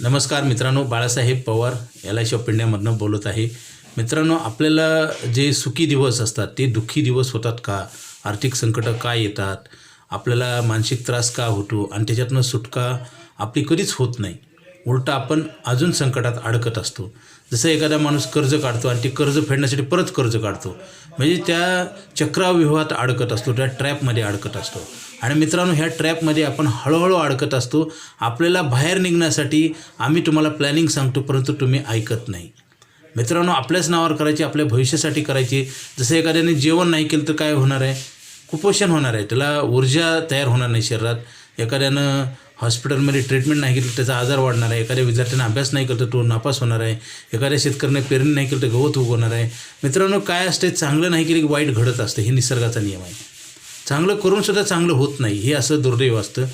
नमस्कार मित्रांनो Balasaheb Pawar L I C of इंडियामधनं बोलत आहे. मित्रांनो आपल्याला जे सुखी दिवस असतात ते दुःखी दिवस होतात का? आर्थिक संकटं का येतात? आपल्याला मानसिक त्रास का होतो? आणि त्याच्यातनं सुटका आपली कधीच होत नाही. उलटं आपण अजून संकटात अडकत असतो. जसं एखादा माणूस कर्ज काढतो आणि ते कर्ज फेडण्यासाठी परत कर्ज काढतो. म्हणजे त्या चक्रव्यूहात अडकत असतो त्या ट्रॅपमध्ये अडकत असतो. आणि मित्रांनो ह्या ट्रॅपमध्ये आपण हळूहळू अडकत असतो. आपल्याला बाहेर निघण्यासाठी आम्ही तुम्हाला प्लॅनिंग सांगतो परंतु तुम्ही ऐकत नाही. मित्रांनो आपल्याच नावावर करायची आपल्या भविष्यासाठी करायची. जसं एखाद्याने जेवण नाही केलं तर काय होणार आहे? कुपोषण होणार आहे. त्याला ऊर्जा तयार होणार नाही शरीरात. एखाद्यानं हॉस्पिटलमध्ये ट्रीटमेंट नाही केलं त्याचा आजार वाढणार आहे. एखाद्या विद्यार्थ्यानं अभ्यास नाही केलं तर तो नापास होणार आहे. एखाद्या शेतकऱ्याने पेरणी नाही केलं तर गवत उगवणार आहे. मित्रांनो काय असते? चांगलं नाही केलं की वाईट घडत असतं. हे निसर्गाचा नियम आहे. चांगलं करूनसुद्धा चांगलं होत नाही. हे असं दुर्दैव असतं.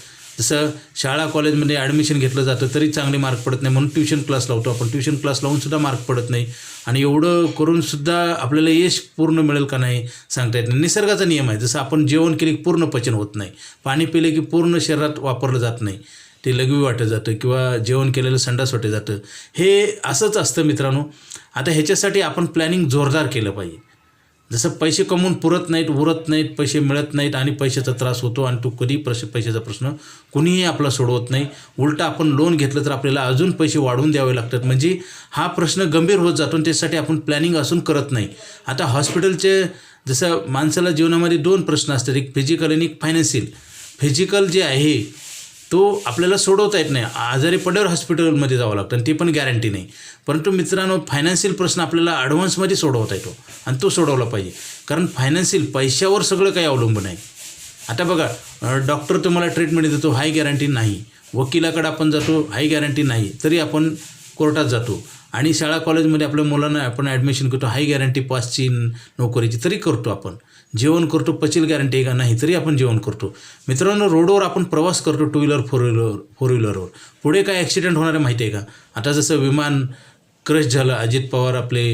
जसं शाळा कॉलेजमध्ये ॲडमिशन घेतलं जातं तरी चांगले मार्क पडत नाही. म्हणून ट्युशन क्लास लावतो आपण. ट्युशन क्लास लावूनसुद्धा मार्क पडत नाही. आणि एवढं करूनसुद्धा आपल्याला यश पूर्ण मिळेल का नाही सांगता येत नाही. निसर्गाचा नियम आहे. जसं आपण जेवण केले की पूर्ण पचन होत नाही. पाणी पिले की पूर्ण शरीरात वापरलं जात नाही. ते लघवी वाटत जातं किंवा जेवण केलेलं संडास वाटत जातं. हे असंच असतं मित्रांनो. आता ह्याच्यासाठी आपण प्लॅनिंग जोरदार केलं पाहिजे. जसं पैसे कमवून पुरत नाहीत उरत नाहीत पैसे मिळत नाहीत आणि पैशाचा त्रास होतो आणि तो कधी प्रश पैशाचा प्रश्न कुणीही आपला सोडवत नाही. उलटा आपण लोन घेतलं तर आपल्याला अजून पैसे वाढवून द्यावे लागतात. म्हणजे हा प्रश्न गंभीर होत जातो आणि त्यासाठी आपण प्लॅनिंग असून करत नाही. आता हॉस्पिटलचे जसं माणसाला जीवनामध्ये दोन प्रश्न असतात. एक फिजिकल आणि एक फायनान्शियल फिजिकल जे आहे तो आपल्याला सोडवता येत नाही. आजारी पडल्यावर हॉस्पिटलमध्ये जावं लागतं आणि ते पण गॅरंटी नाही. परंतु मित्रांनो फायनान्शियल प्रश्न आपल्याला ॲडव्हान्समध्ये सोडवता येतो आणि तो सोडवला पाहिजे. कारण फायनान्शियल पैशावर सगळं काही अवलंबून आहे. आता बघा डॉक्टर तुम्हाला ट्रीटमेंट देतो हाय गॅरंटी नाही. वकिलाकडे आपण जातो हाय गॅरंटी नाही. तरी आपण कोर्टात जातो. आणि शाळा कॉलेजमध्ये आपल्या मुलांना आपण ॲडमिशन करतो हाय गॅरंटी पासची नोकरीची. तरी करतो आपण. जेवण करतो पचेल गॅरंटी आहे का? नाही तरी आपण जेवण करतो. मित्रांनो रोडवर आपण प्रवास करतो two wheeler four wheeler four व्हीलरवर पुढे काय ॲक्सिडेंट होणार आहे माहिती आहे का? आता जसं विमान क्रश झालं अजित पवार आपले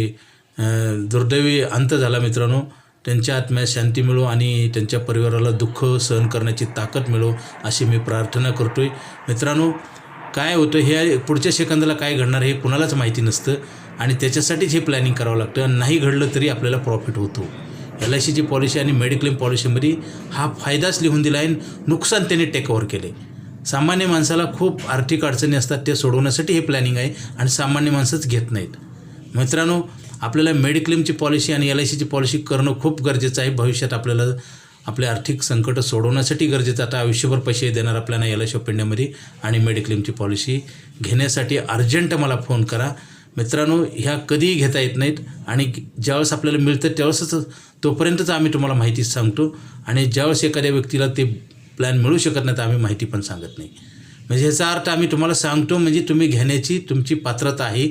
दुर्दैवी अंत झाला मित्रांनो. त्यांच्या आत्म्यात शांती मिळो आणि त्यांच्या परिवाराला दुःख सहन करण्याची ताकद मिळो अशी मी प्रार्थना करतो आहे मित्रांनो काय होतं हे पुढच्या सेकंदाला काय घडणार हे कुणालाच माहिती नसतं आणि त्याच्यासाठीच हे प्लॅनिंग करावं लागतं. आणि नाही घडलं तरी आपल्याला प्रॉफिट होतो. एल आय सीची पॉलिसी आणि मेडिक्लेम पॉलिसीमध्ये हा फायदाच लिहून दिला आहे नुकसान त्यांनी टेकओव्हर केले. सामान्य माणसाला खूप आर्थिक अडचणी असतात ते सोडवण्यासाठी हे प्लॅनिंग आहे आणि सामान्य माणसंच घेत नाहीत. मित्रांनो आपल्याला मेडिक्लेमची पॉलिसी आणि एल आय सीची पॉलिसी करणं खूप गरजेचं आहे. भविष्यात आपल्याला आपले आर्थिक संकट सोडवण्यासाठी गरजेचं आता आयुष्यभर पैसे देणार आपल्याला एल आय सी ऑफ इंडियामध्ये आणि मेडिक्लेमची पॉलिसी घेण्यासाठी अर्जंट मला फोन करा. मित्रांनो ह्या कधीही घेता येत नाहीत आणि ज्यावेळेस आपल्याला मिळतं त्यावेळेसच तोपर्यंतच आम्ही तुम्हाला माहिती सांगतो. आणि ज्यावेळेस एखाद्या व्यक्तीला ते प्लॅन मिळू शकत नाही तर आम्ही माहिती पण सांगत नाही. म्हणजे ह्याचा अर्थ आम्ही तुम्हाला सांगतो म्हणजे तुम्ही घेण्याची तुमची पात्रता आहे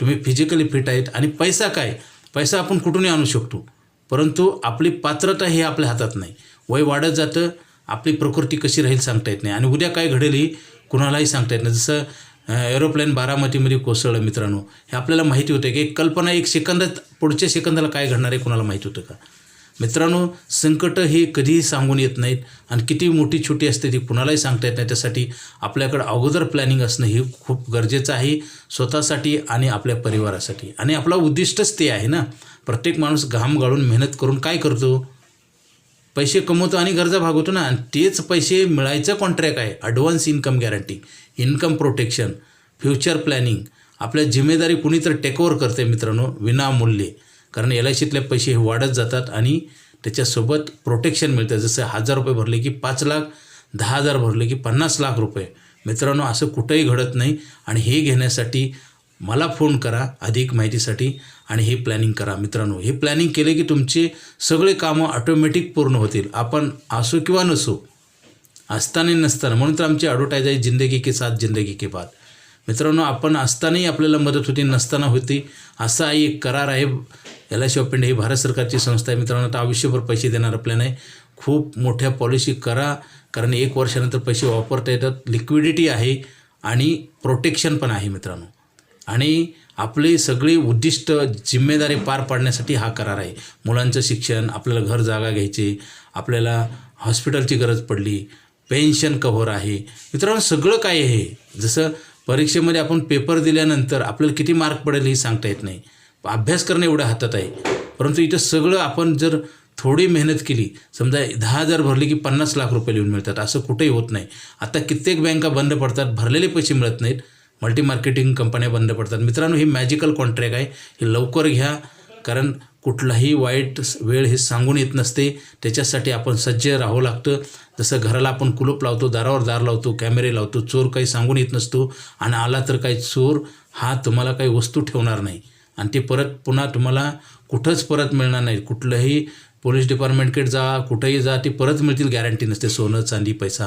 तुम्ही फिजिकली फिट आहेत आणि पैसा काय? पैसा आपण कुठूनही आणू शकतो. परंतु आपली पात्रता हे आपल्या हातात नाही. वय वाढत जातं आपली प्रकृती कशी राहील सांगता येत नाही. आणि उद्या काय घडेल ही कुणालाही सांगता येत नाही. जसं एरोप्लेन बारामतीमध्ये कोसळलं मित्रांनो. हे आपल्याला माहिती होतं की एक कल्पना एक सेकंदात पुढच्या सेकंदाला काय घडणार आहे कुणाला माहीत होतं का? मित्रांनो संकट हे कधीही सांगून येत नाहीत आणि किती मोठी छोटी असते ती कुणालाही सांगता येत नाही. त्यासाठी आपल्याकडं अगोदर प्लॅनिंग असणं हे खूप गरजेचं आहे स्वतःसाठी आणि आपल्या परिवारासाठी. आणि आपला उद्दिष्टच ते आहे ना. प्रत्येक माणूस घाम गाळून मेहनत करून काय करतो? पैसे कमवतो आणि गरजा भागवतो ना तेच पैसे मिळायचं कॉन्ट्रॅक्ट आहे. Advance income guarantee income protection future planning आपल्या जिम्मेदारी कुणीतरी टेकओव्हर करते मित्रांनो विनामूल्य. कारण एल आय सीतले पैसे हे वाढत जातात आणि त्याच्यासोबत प्रोटेक्शन मिळतं. जसं हजार रुपये भरले की पाच लाख दहा हजार भरले की पन्नास लाख रुपये. मित्रांनो असं कुठंही घडत नाही. आणि हे घेण्यासाठी मला फोन करा अधिक माहितीसाठी आणि हे प्लॅनिंग करा. मित्रांनो हे प्लॅनिंग केले की तुमचे सगळे कामं ऑटोमॅटिक पूर्ण होतील. आपण असो किंवा नसो असताना नसताना म्हणून तर आमची ॲडव्हर्टाईज आहे जिंदगी के साथ जिंदगी के बाद. मित्रांनो आपण असतानाही आपल्याला मदत होती नसताना होती. असा एक करार आहे. L I C of India ही भारत सरकारची संस्था आहे. मित्रांनो आता आयुष्यभर पैसे देणार प्लॅन आहे. खूप मोठ्या पॉलिसी करा कारण एक वर्षानंतर पैसे वापरता येतात. लिक्विडिटी आहे आणि प्रोटेक्शन पण आहे मित्रांनो. आणि आपले सगळे उद्दिष्ट जिम्मेदारी पार पाडण्यासाठी हा करार आहे. मुलांचं शिक्षण आपल्याला घर जागा घ्यायचे आपल्याला हॉस्पिटलची गरज पडली पेन्शन कव्हर आहे मित्रांनो सगळं काय आहे. जसं परीक्षेमध्ये आपण पेपर दिल्यानंतर आपल्याला किती मार्क पडेल हे सांगता येत नाही. अभ्यास करणं एवढं हातात आहे. परंतु इथं सगळं आपण जर थोडी मेहनत केली समजा दहा हजार भरले की पन्नास लाख रुपये लिहून मिळतात असं कुठेही होत नाही. आता कित्येक बँका बंद पडतात भरलेले पैसे मिळत नाहीत. मल्टी मार्केटिंग कंपन्या बंद पडतात. मित्रांनो ही मॅजिकल कॉन्ट्रॅक्ट आहे. हे लवकर घ्या कारण कुठलाही वाईट वेळ हे सांगून येत नसते. त्याच्यासाठी आपण सज्ज राहावं लागतं. जसं घराला आपण कुलूप लावतो दारावर दार लावतो कॅमेरे लावतो चोर काही सांगून येत नसतो. आणि आला तर काही चोर हा तुम्हाला काही वस्तू ठेवणार नाही. आणि ते परत पुन्हा तुम्हाला कुठंच परत मिळणार नाही. कुठलंही पोलीस डिपार्टमेंटकडे जा कुठंही जा ती परत मिळतील गॅरंटी नसते. सोनं चांदी पैसा.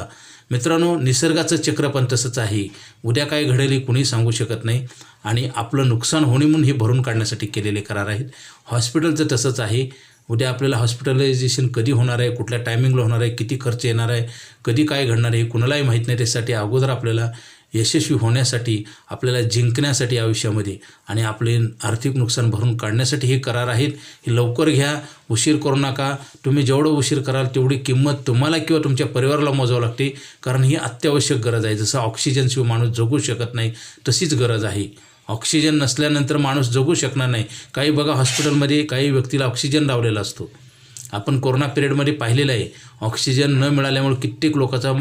मित्रांनो निसर्गाचं चक्र पण तसंच आहे. उद्या काय घडेल हे कुणी सांगू शकत नाही. आणि आपलं नुकसान होणे म्हणून हे भरून काढण्यासाठी केलेले करार आहेत. हॉस्पिटलचं तसंच आहे. उद्या आपल्याला हॉस्पिटलायझेशन कधी होणार आहे कुठल्या टायमिंगला होणार आहे किती खर्च येणार आहे कधी काय घडणार आहे कुणालाही माहीत नाही. त्यासाठी अगोदर आपल्याला यशस्वी होण्यासाठी आपल्याला जिंकण्यासाठी आयुष्यामध्ये आणि आपले आर्थिक नुकसान भरून काढण्यासाठी हे करार आहेत. हे लवकर घ्या. उशीर करू नका. तुम्ही जेवढं उशीर कराल तेवढी किंमत तुम्हाला किंवा तुमच्या परिवाराला मोजावं लागते. कारण ही अत्यावश्यक गरज आहे. जसं ऑक्सिजनशिवाय माणूस जगू शकत नाही तशीच गरज आहे. ऑक्सिजन नसल्यानंतर माणूस जगू शकणार नाही. काही बघा हॉस्पिटलमध्ये काही व्यक्तीला ऑक्सिजन लावलेला असतो. आपण कोरोना पिरियडमध्ये पाहिलेलं आहे. ऑक्सिजन न मिळाल्यामुळे कित्येक लोकांचा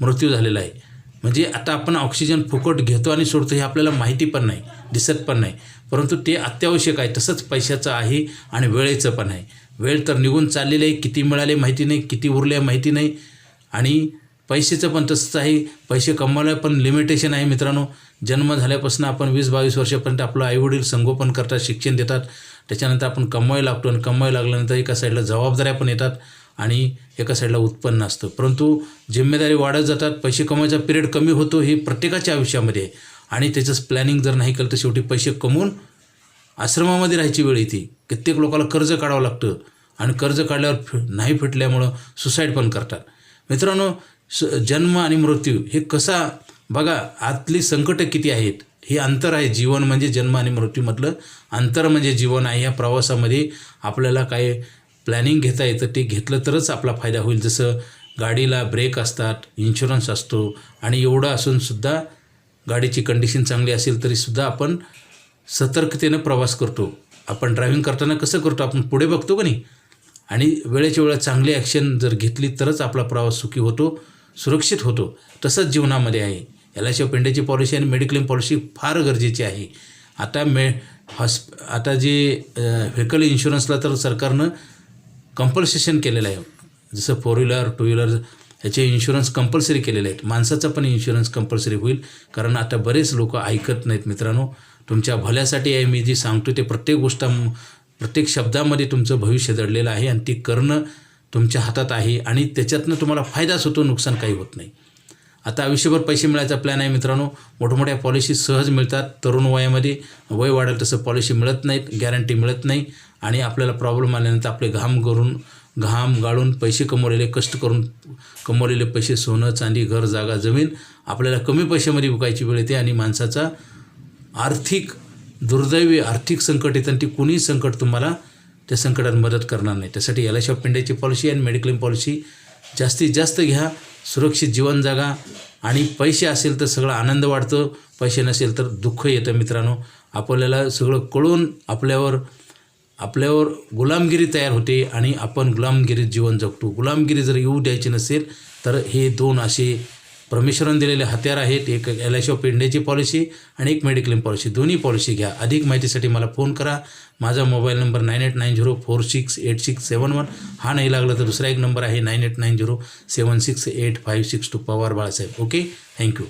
मृत्यू झालेला आहे. म्हणजे आता आपण ऑक्सिजन फुकट घेतो आणि सोडतो हे आपल्याला माहिती पण नाही दिसत पण नाही. परंतु ते अत्यावश्यक आहे तसंच पैशाचं आहे आणि वेळेचं पण आहे. वेळ तर निघून चाललेलं आहे किती मिळाले माहिती नाही किती उरले माहिती नाही. आणि पैशाचं पण तसंच आहे पैसे कमवायला पण लिमिटेशन आहे मित्रांनो. जन्म झाल्यापासून आपण वीस बावीस वर्षापर्यंत आपलं आईवडील संगोपन करतात शिक्षण देतात. त्याच्यानंतर आपण कमवायला लागतो आणि कमवायला लागल्यानंतर एका साईडला जबाबदाऱ्या पण येतात. आणि एका साईडला उत्पन्न असतं. परंतु जिम्मेदारी वाढत जातात पैसे कमवायचा पिरियड कमी होतो हे प्रत्येकाच्या आयुष्यामध्ये. आहे आणि त्याचंच प्लॅनिंग जर नाही केलं तर शेवटी पैसे कमवून आश्रमामध्ये राहायची वेळ येते. कित्येक लोकांना कर्ज काढावं लागतं. आणि कर्ज काढल्यावर फि नाही फिटल्यामुळं सुसाईड पण करतात. मित्रांनो स जन्म आणि मृत्यू हे कसा बघा आतली संकटं किती आहेत हे अंतर आहे. जीवन म्हणजे जन्म आणि मृत्यूमधलं अंतर म्हणजे जीवन आहे. या प्रवासामध्ये आपल्याला काय प्लॅनिंग घेता येतं ते घेतलं तरच आपला फायदा होईल. जसं गाडीला ब्रेक असतात इन्शुरन्स असतो आणि एवढं असूनसुद्धा गाडीची कंडिशन चांगली असेल तरीसुद्धा आपण सतर्कतेनं प्रवास करतो. आपण ड्रायव्हिंग करताना कसं करतो? आपण पुढे बघतो का नाही? आणि वेळेच्या वेळा चांगली ॲक्शन जर घेतली तरच आपला प्रवास सुखी होतो सुरक्षित होतो. तसंच जीवनामध्ये आहे. एल पेंड्याची पॉलिसी आणि मेडिक्लेम पॉलिसी फार गरजेची आहे. आता मे हॉस्प आता जे व्हेकल इन्शुरन्सला तर सरकारनं कंपल्सेशन केलेलं आहे. जसं फोर व्हीलर टू व्हीलर ह्याचे इन्शुरन्स कंपल्सरी केलेले आहेत. माणसाचा पण इन्शुरन्स कंपल्सरी होईल. कारण आता बरेच लोक ऐकत नाहीत मित्रांनो. तुमच्या भल्यासाठी आहे मी जी सांगतो ते प्रत्येक गोष्ट प्रत्येक शब्दामध्ये तुमचं भविष्य दडलेलं आहे आणि ती करणं तुमच्या हातात आहे आणि त्याच्यातनं तुम्हाला फायदाच होतो नुकसान काही होत नाही. आता आयुष्यभर पैसे मिळायचा प्लॅन आहे मित्रांनो. मोठमोठ्या पॉलिसी सहज मिळतात. तरुण वयामध्ये वय वाढेल तसं पॉलिसी मिळत नाहीत गॅरंटी मिळत नाही. आणि आपल्याला प्रॉब्लेम आल्यानंतर आपले घाम करून घाम गाळून पैसे कमवलेले कष्ट करून कमवलेले पैसे सोनं चांदी घर जागा जमीन आपल्याला कमी पैशामध्ये विकायची वेळ येते आणि माणसाचा आर्थिक दुर्दैवी आर्थिक संकट येतं आणि ती कुणीही संकट तुम्हाला त्या संकटात मदत करणार नाही. त्यासाठी एल आय ऑफ इंडियाची पॉलिसी आणि मेडिक्लेम पॉलिसी जास्तीत जास्त घ्या सुरक्षित जीवन जगा आणि पैसे असेल तर सगळं आनंद वाढतो पैसे नसेल तर दुःख येतं मित्रांनो. आपल्याला सगळं कळून आपल्यावर आपल्यावर गुलामगिरी तयार होते आणि आपण गुलामगिरीत जीवन जगतो. गुलामगिरी जर येऊ द्यायची नसेल तर हे दोन असे परमेश्वरानं दिलेले हत्यार आहेत एक एल आय ऑफ इंडियाची पॉलिसी आणि एक मेडिक्लेम पॉलिसी दोन्ही पॉलिसी घ्या. अधिक माहितीसाठी मला फोन करा. माझा mobile number nine eight nine zero four six eight six seven one हा नाही लागला तर दुसरा एक नंबर आहे nine eight nine zero seven six eight five six two Pawar Balasaheb. Okay thank you